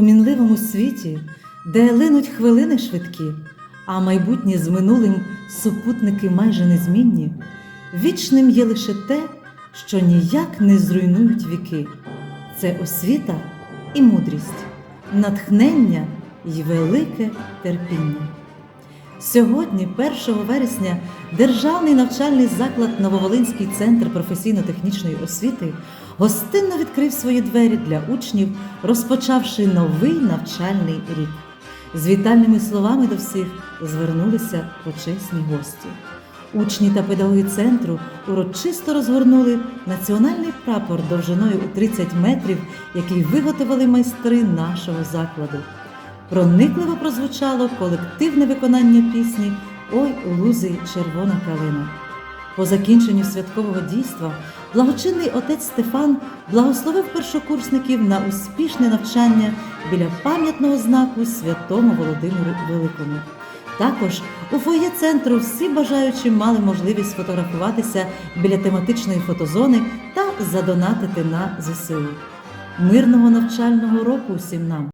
У мінливому світі, де линуть хвилини швидкі, а майбутнє з минулим супутники майже незмінні, вічним є лише те, що ніяк не зруйнують віки. Це освіта і мудрість, натхнення й велике терпіння. Сьогодні, 1 вересня, Державний навчальний заклад Нововолинський центр професійно-технічної освіти гостинно відкрив свої двері для учнів, розпочавши новий навчальний рік. З вітальними словами до всіх звернулися почесні гості. Учні та педагоги центру урочисто розгорнули національний прапор довжиною у 30 метрів, який виготовили майстри нашого закладу. Проникливо прозвучало колективне виконання пісні Ой у лузі червона калина. По закінченню святкового дійства благочинний отець Стефан благословив першокурсників на успішне навчання біля пам'ятного знаку святому Володимиру Великому. Також у фоє центру всі бажаючі мали можливість сфотографуватися біля тематичної фотозони та задонатити на ЗСУ. Мирного навчального року всім нам!